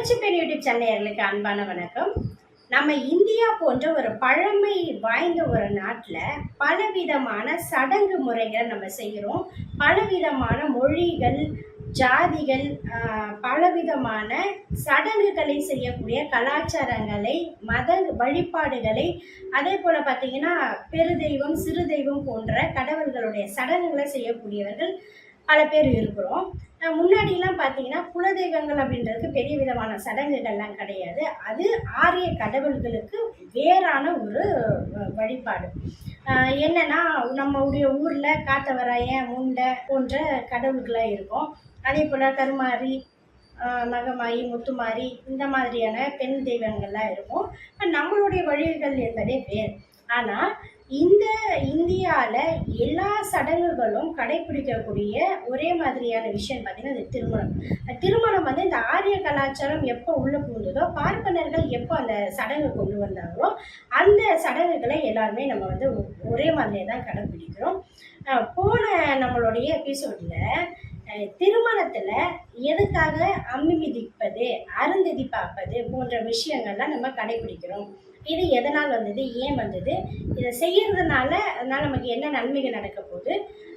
தமிழ்ச்சிப்பேன் YouTube சென்னையர்களுக்கு அன்பான வணக்கம். நம்ம இந்தியா போன்ற ஒரு பழமை வாய்ந்த ஒரு நாட்டில் பலவிதமான சடங்கு முறைகளை நம்ம செய்கிறோம். பலவிதமான மொழிகள் ஜாதிகள் பலவிதமான சடங்குகளை செய்யக்கூடிய கலாச்சாரங்களை மத வழிபாடுகளை அதே போல் பார்த்தீங்கன்னா பெருதெய்வம் சிறு தெய்வம் போன்ற கடவுள்களுடைய சடங்குகளை செய்யக்கூடியவர்கள் பல பேர் இருக்கிறோம். முன்னாடிலாம் பார்த்தீங்கன்னா குலதெய்வங்கள் அப்படின்றதுக்கு பெரிய விதமான சடங்குகள்லாம் கிடையாது. அது ஆரிய கடவுள்களுக்கு வேறான ஒரு வ- வழிபாடு. என்னென்னா என்னன்னா நம்மளுடைய ஊரில் காத்தவராயன் முண்டை போன்ற கடவுள்களாக இருக்கும். அதே போல் கருமாரி மகமாயி முத்துமாரி இந்த மாதிரியான பெண் தெய்வங்கள்லாம் இருக்கும். நம்மளுடைய வழிகள் என்பதே வேறு. ஆனால் இந்த இந்தியாவில் எல்லா சடங்குகளும் கடைபிடிக்கக்கூடிய ஒரே மாதிரியான விஷயம் பார்த்தீங்கன்னா அது திருமணம். திருமணம் வந்து இந்த ஆரிய கலாச்சாரம் எப்போ உள்ளே புகுந்ததோ பார்ப்பனர்கள் எப்போ அந்த சடங்கு கொண்டு வந்தாங்களோ அந்த சடங்குகளை எல்லாருமே நம்ம வந்து ஒரே மாதிரியே தான் கடைபிடிக்கிறோம். போன நம்மளுடைய எபிசோடில் திருமணத்தில் எதுக்காக அம்மி மிதிப்பது அருந்ததி பார்ப்பது போன்ற விஷயங்கள்லாம் நம்ம கடைபிடிக்கிறோம். இது எதனால் வந்தது ஏன் வந்தது இதை செய்கிறதுனால அதனால் நமக்கு என்ன நன்மைகள் நடக்க போகுது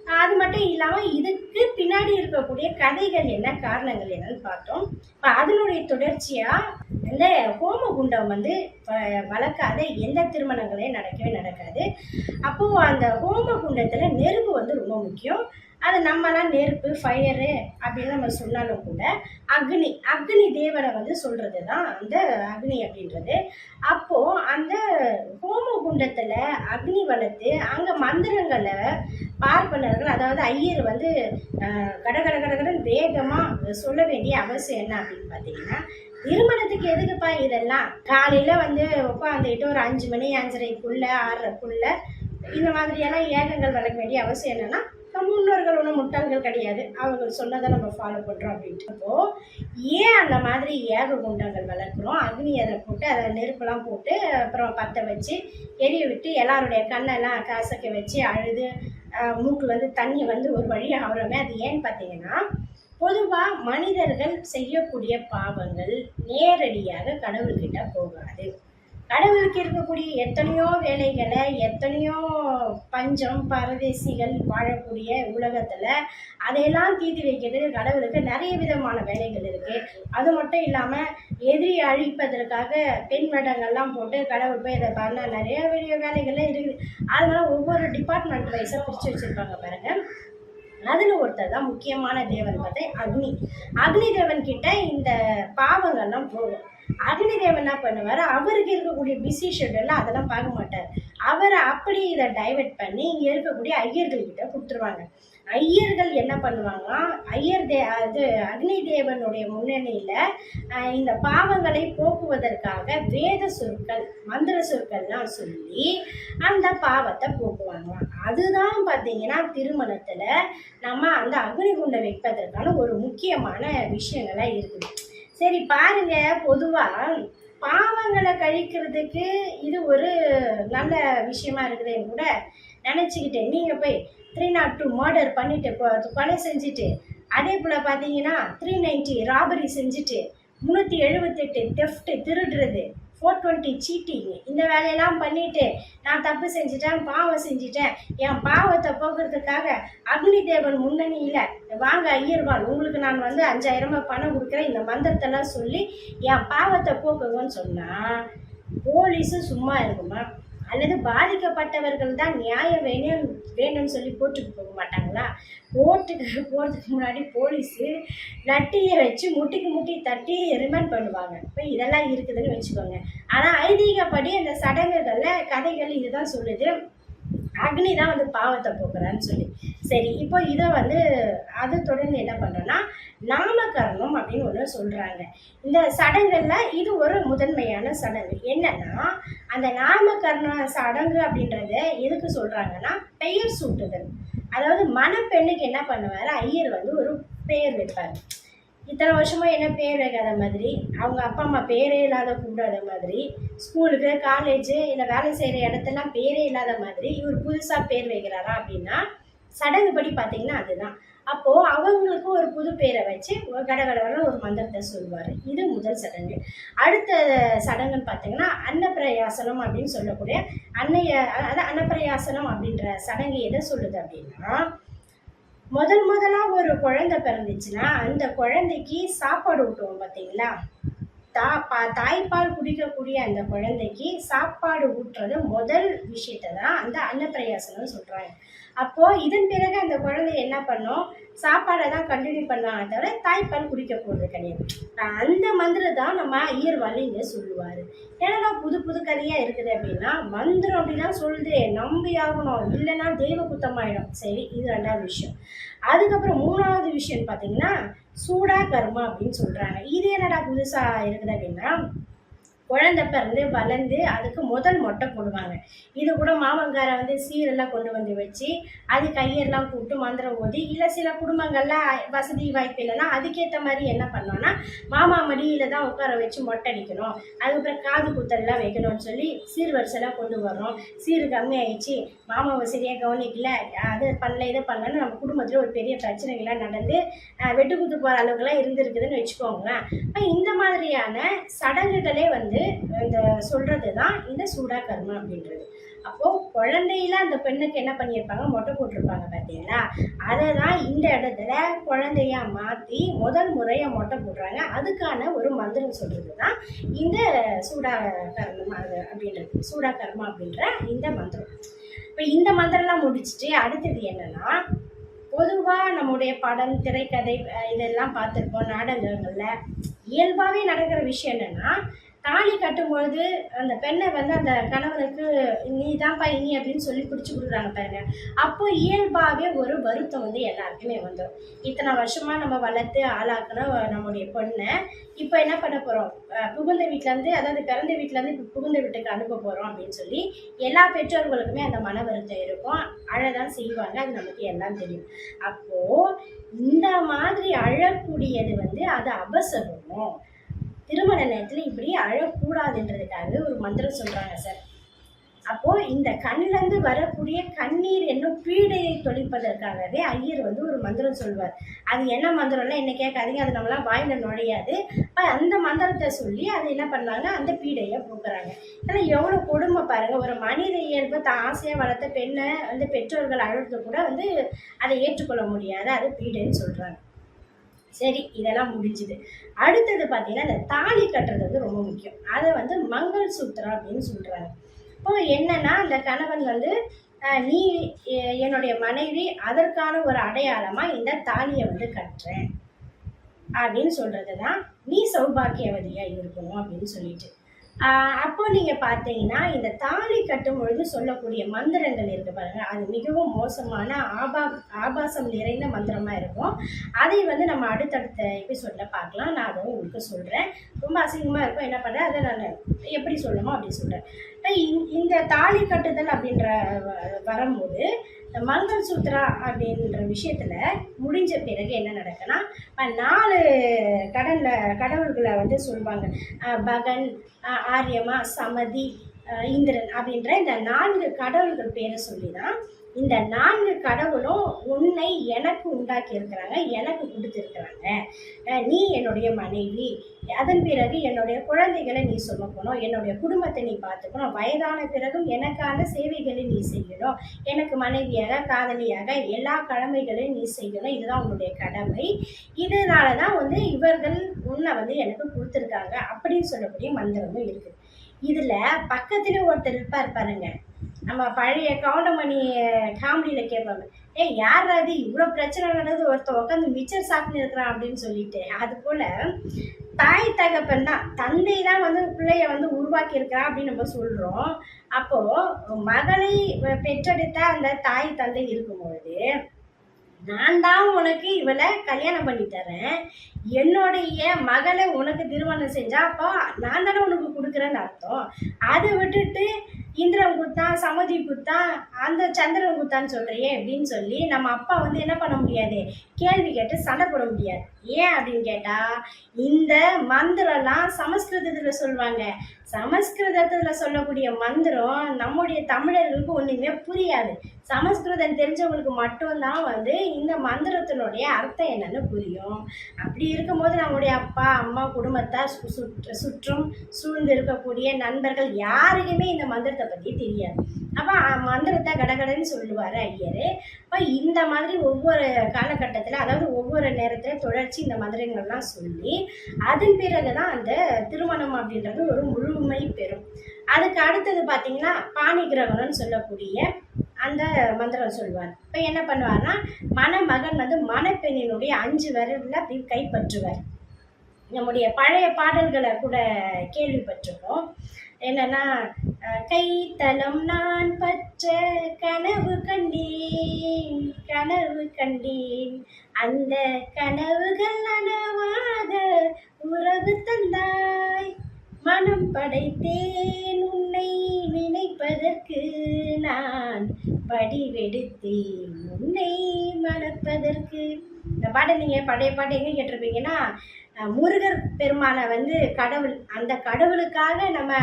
அது மட்டும் இல்லாமல் இதுக்கு பின்னாடி இருக்கக்கூடிய கதைகள் என்ன காரணங்கள் என்னன்னு பார்த்தோம். இப்போ அதனுடைய தொடர்ச்சியாக இந்த ஹோம குண்டம் வந்து வ- வளர்க்காத எந்த திருமணங்களையும் நடக்கவே நடக்காது. அப்போது அந்த ஹோம குண்டத்தில் நெருப்பு வந்து ரொம்ப முக்கியம். அது நம்மலாம் நெருப்பு ஃபயரு அப்படின்னு நம்ம சொன்னாலும் கூட அக்னி அக்னி தேவனை வந்து சொல்கிறது தான் அந்த அக்னி அப்படின்றது. அப்போது அந்த ஹோம குண்டத்தில் அக்னி வளர்த்து அங்கே மந்திரங்களை பார்ப்பனர்கள் அதாவது ஐயர் வந்து கடகட கட கட கடகடன் வேகமாக சொல்ல வேண்டிய அவசியம் என்ன அப்படின்னு பார்த்தீங்கன்னா திருமணத்துக்கு எதுக்குப்பா இதெல்லாம்? காலையில் வந்து உட்காந்துக்கிட்டு ஒரு அஞ்சு மணி அஞ்சரைக்குள்ளே ஆறரைக்குள்ளே இந்த மாதிரியெல்லாம் ஏகங்கள் வளர்க்க வேண்டிய அவசியம் என்னென்னா நம்ம முன்னோர்கள் ஒன்றும் முட்டாள்கள் கிடையாது. அவங்க சொன்னதை நம்ம ஃபாலோ பண்ணுறோம் அப்படின்ட்டு. அப்போது ஏன் அந்த மாதிரி ஏக குண்டங்கள் வளர்க்குறோம்? அக்னி அதை போட்டு அதை நெருப்பெல்லாம் போட்டு அப்புறம் பற்ற வச்சு எரிய விட்டு எல்லாருடைய கண்ணெல்லாம் கசக்க வச்சு அழுது மூக்கு வந்து தண்ணி வந்து ஒரு வழி ஆகிறோமே அது ஏன்னு பார்த்தீங்கன்னா பொதுவாக மனிதர்கள் செய்யக்கூடிய பாவங்கள் நேரடியாக கடவுள்கிட்ட போகாது. கடவுளுக்கு இருக்கக்கூடிய எத்தனையோ வேலைகளை எத்தனையோ பஞ்சம் பரதேசிகள் வாழக்கூடிய உலகத்தில் அதையெல்லாம் தீர்த்து வைக்கிறது கடவுளுக்கு நிறைய விதமான வேலைகள் இருக்குது அது மட்டும் இல்லாமல் எதிரி அழிப்பதற்காக பெண் வேடங்கள்லாம் போட்டு கடவுள் போய் இதை பண்ண நிறைய பெரிய வேலைகள்லாம் இருக்குது. அதனால் ஒவ்வொரு டிபார்ட்மெண்ட் வைஸாக பிரித்து வச்சுருப்பாங்க பாருங்கள் அதில் ஒருத்தர் தான் முக்கியமான தேவன் பார்த்தா அக்னி. அக்னி தேவன் கிட்ட இந்த பாவங்கள்லாம் போகும். அக்னி தேவன் என்ன பண்ணுவார்? அவருக்கு இருக்கக்கூடிய பிஸி ஷெட்யூலில் அதெல்லாம் பார்க்க மாட்டார். அவரை அப்படியே இதை டைவர்ட் பண்ணி இங்கே இருக்கக்கூடிய ஐயர்கள் கிட்ட கொடுத்துருவாங்க. ஐயர்கள் என்ன பண்ணுவாங்கன்னா ஐயர் தே அது அக்னி தேவனுடைய முன்னணியில் இந்த பாவங்களை போக்குவதற்காக வேத சொற்கள் மந்திர சொற்கள்லாம் சொல்லி அந்த பாவத்தை போக்குவாங்க. அதுதான் பார்த்தீங்கன்னா திருமணத்தில் நம்ம அந்த அக்னி குண்டை வைப்பதற்கான ஒரு முக்கியமான விஷயங்களாக இருக்குது. சரி பாருங்க. பொதுவாக பாவங்களை கழிக்கிறதுக்கு இது ஒரு நல்ல விஷயமா இருக்குதுன்னு கூட நினச்சிக்கிட்டேன். நீங்கள் போய் த்ரீ நாட் டூ மர்டர் பண்ணிட்டு கொலை செஞ்சுட்டு அதே போல் பார்த்தீங்கன்னா த்ரீ நைன்ட்டி ராபரி செஞ்சுட்டு முந்நூற்றி எழுபத்தெட்டு தெஃப்ட்டு திருடுறது ஃபோர் டுவெண்ட்டி சீட்டிங் இந்த வேலையெல்லாம் பண்ணிட்டு நான் தப்பு செஞ்சுட்டேன் பாவம் செஞ்சுட்டேன். என் பாவத்தை போக்குறதுக்காக அக்னி தேவன் முன்னணியில் வாங்க ஐயர்வான் உங்களுக்கு நான் வந்து அஞ்சாயிரமா பணம் கொடுக்குறேன் இந்த மந்திரத்தெல்லாம் சொல்லி என் பாவத்தை போக்குங்கன்னு சொன்னால் போலீஸும் சும்மா இருக்குமா? அல்லது பாதிக்கப்பட்டவர்கள் தான் நியாயம் வேணும் வேணும்னு சொல்லி போட்டுக்கு போக மாட்டாங்களா? போட்டுக்கு போகிறதுக்கு முன்னாடி போலீஸு லட்டியை வச்சு முட்டிக்கு முட்டி தட்டி ரிமைண்ட் பண்ணுவாங்க. இப்போ இதெல்லாம் இருக்குதுன்னு வச்சுக்கோங்க. ஆனால் ஐதீகப்படி அந்த சடங்குகளில் கதைகள் இதுதான் சொல்லுது. அக்னி தான் வந்து பாவத்தை போக்குறான்னு சொல்லி. சரி இப்போ இதை வந்து அது தொடர்ந்து என்ன பண்ணுறோன்னா நாமகரணம் அப்படின்னு ஒன்று சொல்கிறாங்க இந்த சடங்குகளில் இது ஒரு முதன்மையான சடங்கு. என்னன்னா அந்த நாமகரண சடங்கு அப்படின்றத எதுக்கு சொல்கிறாங்கன்னா பெயர் சூட்டுதல். அதாவது மணப்பெண்ணுக்கு என்ன பண்ணுவார்? ஐயர் வந்து ஒரு பெயர் வைப்பார். இத்தனை வருஷமா என்ன பேர் வைக்காத மாதிரி அவங்க அப்பா அம்மா பேரே இல்லாத கூப்பிடாத மாதிரி ஸ்கூலுக்கு காலேஜு இல்லை வேலை செய்கிற இடத்தெல்லாம் பேரே இல்லாத மாதிரி இவர் புதுசாக பேர் வைக்கிறாரா அப்படின்னா சடங்குபடி பார்த்தீங்கன்னா அதுதான். அப்போ அவங்களுக்கு ஒரு புது பேரை வச்சு கடகடவன ஒரு மந்திரத்தை சொல்லுவார். இது முதல் சடங்கு. அடுத்த சடங்குன்னு பார்த்தீங்கன்னா அன்னப்பிரயாசனம் அப்படின்னு சொல்லக்கூடிய அன்னைய அதாவது அன்னப்பிரயாசனம் அப்படின்ற சடங்கு எதை சொல்லுது அப்படின்னா முதல் முதலாக ஒரு குழந்தை பிறந்துச்சுன்னா அந்த குழந்தைக்கு சாப்பாடு ஊட்டுவோம் பார்த்தீங்களா? தா பா தாய்ப்பால் குடிக்கக்கூடிய அந்த குழந்தைக்கு சாப்பாடு ஊட்டுறது முதல் விஷயத்தை தான் அந்த அன்னப்பிரயாசனம் சொல்கிறாங்க அப்போது இதன் பிறகு அந்த குழந்தை என்ன பண்ணும்? சாப்பாடை தான் கண்டினியூ பண்ணலாம் தவிர தாய்ப்பால் குடிக்க போகிறது கிடையாது. அந்த மந்திரம் தான் நம்ம ஈர் வழிங்க சொல்லுவார். ஏன்னா புது புது கதையாக இருக்குது அப்படின்னா மந்திரம் அப்படின்னா சொல்லுது நம்பி ஆகணும். இல்லைன்னா தெய்வ குத்தமாயிடும் சரி இது ரெண்டாவது விஷயம். அதுக்கப்புறம் மூணாவது விஷயம் பார்த்தீங்கன்னா சூடா கர்மா அப்படின்னு சொல்கிறாங்க இது என்னடா புதுசாக இருக்குது அப்படின்னா குழந்தை பிறந்து வளர்ந்து அதுக்கு முதல் மொட்டை போடுவாங்க. இது கூட மாமங்கார வந்து சீரெல்லாம் கொண்டு வந்து வச்சு அது கையெல்லாம் கூப்பிட்டு மந்திரம் ஓதி இல்லை சில குடும்பங்கள்லாம் வசதி வாய்ப்பு இல்லைன்னா அதுக்கேற்ற மாதிரி என்ன பண்ணோன்னா மாமா மடியில் தான் உட்கார வச்சு மொட்டை அடிக்கணும். அதுக்கப்புறம் காது குத்தல்லாம் வைக்கணும்னு சொல்லி சீர் வரிசைலாம் கொண்டு வர்றோம். சீர் கம்மியாயிடுச்சு மாமாவை சரியாக கவனிக்கல. அது பண்ணல இதை பண்ணலன்னு நம்ம குடும்பத்தில் ஒரு பெரிய பிரச்சனைகள்லாம் நடந்து வெட்டு குத்து போகிற அளவுக்குலாம் இருந்திருக்குதுன்னு வச்சுக்கோங்களேன். இந்த மாதிரியான சடங்குகளே வந்து இந்த சொல்கிறது தான் இந்த சூடா கர்மம் அப்படின்றது. அப்போது குழந்தையில அந்த பெண்ணுக்கு என்ன பண்ணியிருப்பாங்க? மொட்டை போட்டிருப்பாங்க பார்த்தீங்களா அதை தான் இந்த இடத்துல குழந்தையா மாற்றி முதல் முறையாக மொட்டை போடுறாங்க. அதுக்கான ஒரு மந்திரம் சொல்கிறது தான் இந்த சூடா அது அப்படின்றது. சூடா கர்மா அப்படின்ற இந்த மந்திரம். இப்போ இந்த மந்திரம்லாம் முடிச்சுட்டு அடுத்தது என்னன்னா பொதுவாக நம்முடைய படம் திரைக்கதை இதெல்லாம் பார்த்துருப்போம் நாடகங்களில். இயல்பாகவே நடக்கிற விஷயம் என்னென்னா தாலி கட்டும்பொழுது அந்த பெண்ணை வந்து அந்த கணவனுக்கு நீ தான்ப்பா இனி அப்படின்னு சொல்லி பிடிச்சி கொடுக்குறாங்க பாருங்க. அப்போ இயல்பாகவே ஒரு வருத்தம் வந்து எல்லாருக்குமே வந்துடும் இத்தனை வருஷமாக நம்ம வளர்த்து ஆளாக்கணும் நம்முடைய பொண்ணை இப்போ என்ன பண்ண போகிறோம் புகுந்த வீட்டிலேருந்து அதாவது பிறந்த வீட்டிலேருந்து இப்போ புகுந்த வீட்டுக்கு அனுப்ப போகிறோம் அப்படின்னு சொல்லி எல்லா பெற்றோர்களுக்குமே அந்த மன வருத்தம் இருக்கும். அழதான் செய்வாங்க அது நமக்கு எல்லாம் தெரியும். அப்போது இந்த மாதிரி அழக்கூடியது வந்து அது அபசகமும் திருமண நேரத்தில் இப்படி அழக்கூடாதுன்றதுக்காக ஒரு மந்திரம் சொல்கிறாங்க சார். அப்போது இந்த கண்ணிலேருந்து வரக்கூடிய கண்ணீர் என்னும் பீடையை தொழிப்பதற்காகவே ஐயர் வந்து ஒரு மந்திரம் சொல்வார். அது என்ன மந்திரம்லாம் என்ன கேட்காதீங்க அது நம்மளாம் வாயில் நுழையாது. அந்த மந்திரத்தை சொல்லி அதை என்ன பண்ணாங்க அந்த பீடையை போக்குறாங்க. ஆனால் எவ்வளோ கொடுமை பாருங்கள் ஒரு மனித இயல்பு தான் ஆசையாக வளர்த்த பெண்ணை வந்து பெற்றோர்கள் அழுறது கூட வந்து அதை ஏற்றுக்கொள்ள முடியாது அது பீடைன்னு சொல்கிறாங்க சரி இதெல்லாம் முடிஞ்சுது. அடுத்தது பார்த்தீங்கன்னா இந்த தாலி கட்டுறது வந்து ரொம்ப முக்கியம். அதை வந்து மங்கள் சூத்திரம் அப்படின்னு சொல்கிறாங்க இப்போ என்னன்னா அந்த கணவன் வந்து நீ என்னுடைய மனைவி அதற்கான ஒரு அடையாளமாக இந்த தாலியை வந்து கட்டுறேன் அப்படின்னு சொல்கிறது தான் நீ சௌபாக்கியவதியாக இருக்கணும் அப்படின்னு சொல்லிட்டு. அப்போ நீங்கள் பார்த்தீங்கன்னா இந்த தாலி கட்டும் பொழுது சொல்லக்கூடிய மந்திரங்கள் இருக்கு பாருங்க. அது மிகவும் மோசமான ஆபா ஆபாசம் நிறைந்த மந்திரமாக இருக்கும். அதை வந்து நம்ம அடுத்தடுத்த எபிசோடில் பார்க்கலாம். நான் அதை உங்களுக்கு சொல்கிறேன் ரொம்ப அசிங்கமாக இருக்கும். என்ன பண்ணுறேன் அதை நான் எப்படி சொல்லணுமோ அப்படி சொல்கிறேன் இந்த தாலி கட்டுதல் அப்படின்ற வரும்போது மங்கள் சூத்ரா அப்படின்ற விஷயத்தில் முடிஞ்ச பிறகு என்ன நடக்குன்னா நாலு கடலில் கடவுள்களை வந்து சொல்லுவாங்க பகன் ஆரியமா சமதி இந்திரன் அப்படின்ற இந்த நான்கு கடவுள்கள் பேரை சொல்லி தான் இந்த நான்கு கடவுளும் உன்னை எனக்கு உண்டாக்கி இருக்கிறாங்க எனக்கு கொடுத்துருக்குறாங்க. நீ என்னுடைய மனைவி அதன் பிறகு என்னுடைய குழந்தைகளை நீ சுமக்கணும் என்னுடைய குடும்பத்தை நீ பார்த்துக்கணும் வயதான பிறகும் எனக்கான சேவைகளை நீ செய்யணும் எனக்கு மனைவியாக காதலியாக எல்லா கடமைகளையும் நீ செய்யணும். இதுதான் உன்னுடைய கடமை. இதனால தான் வந்து இவர்கள் உன்னை வந்து எனக்கு கொடுத்துருக்காங்க அப்படின்னு சொல்லக்கூடிய மந்திரமும் இருக்குது இதில் பக்கத்தில் ஒருத்தர் இருப்பார் பாருங்கள் நம்ம பழைய கவுண்டமணி காமெடியில் கேட்பாங்க. ஏ யார் அது இவ்வளோ பிரச்சனை நடந்தது ஒருத்தன் உட்காந்து மிச்சர் சாப்பிட்டு இருக்கிறான் அப்படின்னு சொல்லிட்டு. அது போல் தாய் தகப்பன் தான் தந்தை தான் வந்து பிள்ளைய வந்து உருவாக்கி இருக்கிறான் அப்படின்னு நம்ம சொல்கிறோம் அப்போது மகளை பெற்றெடுத்த அந்த தாய் தந்தை இருக்கும்பொழுது நான் தான் உனக்கு இவளை கல்யாணம் பண்ணி தரேன். என்னுடைய மகளை உனக்கு திருமணம் செஞ்சா அப்போ நான் தானே உனக்கு கொடுக்குறேன்னு அர்த்தம். அதை விட்டுட்டு இந்திரன் குத்தான் சமதி குத்தான் அந்த சந்திரன் குத்தான்னு சொல்கிறியே அப்படின்னு சொல்லி நம்ம அப்பா வந்து என்ன பண்ண முடியாது? கேள்வி கேட்டு சண்டை போட முடியாது. ஏன் அப்படின்னு கேட்டால் இந்த மந்திரம்லாம் சமஸ்கிருதத்தில் சொல்லுவாங்க. சமஸ்கிருதத்தில் சொல்லக்கூடிய மந்திரம் நம்முடைய தமிழர்களுக்கு ஒன்றுமே புரியாது. சமஸ்கிருதம் தெரிஞ்சவங்களுக்கு மட்டும்தான் வந்து இந்த மந்திரத்தினுடைய அர்த்தம் என்னன்னு புரியும். அப்படி இருக்கும்போது நம்முடைய அப்பா அம்மா குடும்பத்தார் சு சுற்று சுற்றும் சூழ்ந்து இருக்கக்கூடிய நண்பர்கள் யாருக்குமே இந்த மந்திரத்தை பற்றி தெரியாது. அப்போ மந்திரத்தை கடகடன்னு சொல்லுவார் ஐயர். அப்போ இந்த மாதிரி ஒவ்வொரு காலகட்டத்தில் அதாவது ஒவ்வொரு நேரத்தில் தொடர்ச்சி இந்த மந்திரங்கள்லாம் சொல்லி அதன் பிறகு தான் அந்த திருமணம் அப்படின்றது ஒரு முழுமை பெறும். அதுக்கு அடுத்தது பார்த்தீங்கன்னா பாணி கிரகணம்னு சொல்லக்கூடிய அந்த மந்திரம் சொல்லுவார். இப்போ என்ன பண்ணுவார்னா மணமகன் வந்து மணப்பெண்ணினுடைய அஞ்சு விரலில் அப்படி கைப்பற்றுவார். நம்முடைய பழைய பாடல்களை கூட கேள்விப்பட்டிருக்கோம். என்னன்னா கைத்தலம் நான் பற்ற கனவு கண்டேன் கனவு கண்டேன். அந்த கனவுகள் நனவாக உறவு தந்தாய். மனம் படைத்தேன் உன்னை நினைப்பதற்கு நான் வடிவெடுத்தேன் உன்னை மணப்பதற்கு. இந்த பாட்டை நீங்கள் பழைய பாட்டு எங்கே கேட்டிருப்பீங்கன்னா முருகர் பெருமானை வந்து கடவுள் அந்த கடவுளுக்காக நம்ம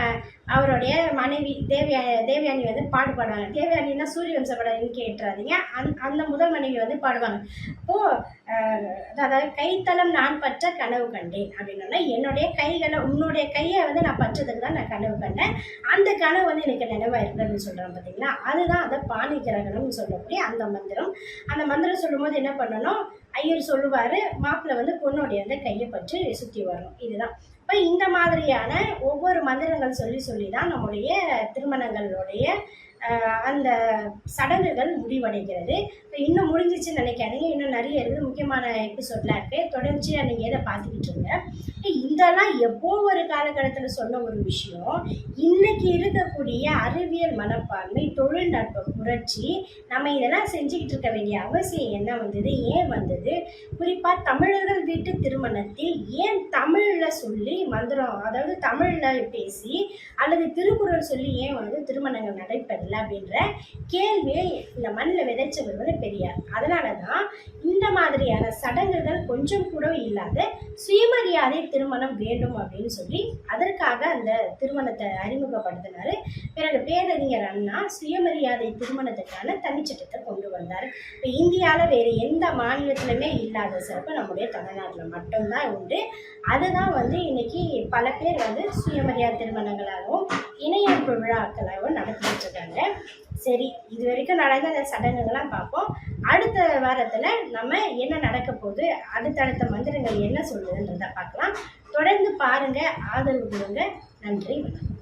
அவருடைய மனைவி தேவியா தேவயானி வந்து பாடுபாடுவாங்க. தேவயானின்னா சூரிய வம்ச படம் கேட்டுறாதீங்க. அந் அந்த முதல் மனைவி வந்து பாடுவாங்க. அப்போது அதாவது கைத்தளம் நான் பற்ற கனவு கண்டேன் அப்படின்னா என்னுடைய கைகளை உன்னுடைய கையை வந்து நான் பற்றதுக்கு தான் நான் கனவு கண்டேன். அந்த கனவு வந்து எனக்கு நினைவாக இருக்குன்னு சொல்கிறேன் பார்த்தீங்களா அதுதான் அந்த பாணி கிரகணம்னு சொல்லக்கூடிய அந்த மந்திரம். அந்த மந்திரம் சொல்லும்போது என்ன பண்ணணும்? ஐயர் சொல்லுவார் மாப்பிள்ளை வந்து பொண்ணுடைய வந்து கையை பற்றி சுற்றி வரணும் இதுதான். இப்போ இந்த மாதிரியான ஒவ்வொரு மந்திரங்கள் சொல்லி சொல்லி தான் நம்முடைய திருமணங்களுடைய அந்த சடங்குகள் முடிவடைகிறது. இப்போ இன்னும் முடிஞ்சிச்சுன்னு நினைக்காதீங்க. நிறைய இருக்குது முக்கியமான எபிசோட்லாம் இருக்குது தொடர்ச்சியாக நீங்கள் இதை பார்த்துக்கிட்டு இருங்க இதெல்லாம் எப்போ ஒரு காலகட்டத்தில் சொன்ன ஒரு விஷயம்? இன்றைக்கி இருக்கக்கூடிய அறிவியல் மனப்பான்மை தொழில்நுட்ப புரட்சி நம்ம இதெல்லாம் செஞ்சுக்கிட்டு இருக்க வேண்டிய அவசியம் என்ன வந்தது ஏன் வந்தது? குறிப்பாக தமிழர்கள் வீட்டு திருமணத்தில் ஏன் தமிழில் சொல்லி மந்திரம் அதாவது தமிழில் பேசி அல்லது திருக்குறள் சொல்லி ஏன் வந்து திருமணங்கள் நடைபெறல அப்படின்ற கேள்வியை இந்த மண்ணில் விதைச்சவர் வந்து பெரியார். அதனால தான் இந்த மாதிரியான சடங்குகள் கொஞ்சம் கூட இல்லாத சுயமரியாதை திருமணம் வேண்டும் அப்படின்னு சொல்லி அதற்காக அந்த திருமணத்தை அறிமுகப்படுத்தினார். பிறகு பேரறிஞர் அண்ணா சுயமரியாதை திருமணத்துக்கான தனிச்சட்டத்தை கொண்டு வந்தார். இப்போ இந்தியாவில் வேறு எந்த மாநிலத்திலுமே இல்லாத சிறப்பு நம்முடைய தமிழ்நாட்டில் மட்டும்தான் உண்டு. அதுதான் வந்து இன்னைக்கு பல பேர் வந்து சுயமரியாதை திருமணங்களாகவும் இணையமைப்பு விழாக்களாகவும் நடத்திட்டு இருக்காங்க. சரி இது வரைக்கும் நடந்த அந்த சடங்குகள்லாம் பார்ப்போம். அடுத்த வாரத்தில் நம்ம என்ன நடக்க போகுது அடுத்தடுத்த மந்திரங்கள் என்ன சொல்லுதுன்றதை பார்க்கலாம். தொடர்ந்து பாருங்கள் ஆதரவு கொடுங்க. நன்றி வணக்கம்.